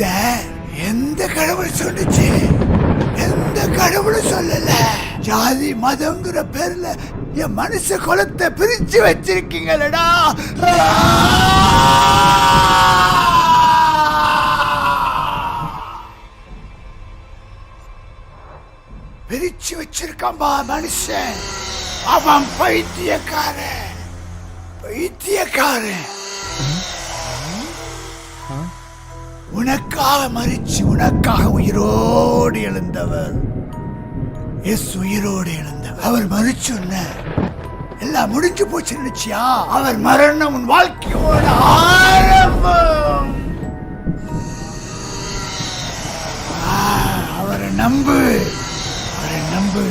இத எந்த கடவுள் சொல்லுச்சு? எந்த கடவுளும் சொல்லல. ஜாதி மதங்கிற பேர்ல என் மனுஷ குலத்தை பிரிச்சு வச்சிருக்கீங்களடா. பிரிச்சு வச்சிருக்கம்பா மனுஷன். அவன் பைத்தியக்காரன். பைத்தியக்காரன். Huh? உனக்காக மறிச்சு உனக்காக உயிரோடு எழுந்தவர். எஸ் உயிரோடு எழுந்தவர். அவர் மறிச்சு எல்லாம் முடிஞ்சு போச்சு நினைச்சியா? அவர் மரணம் உன் வாழ்க்கையோட ஆரம்பம். ஆ, அவரை நம்பு அவரை நம்பு.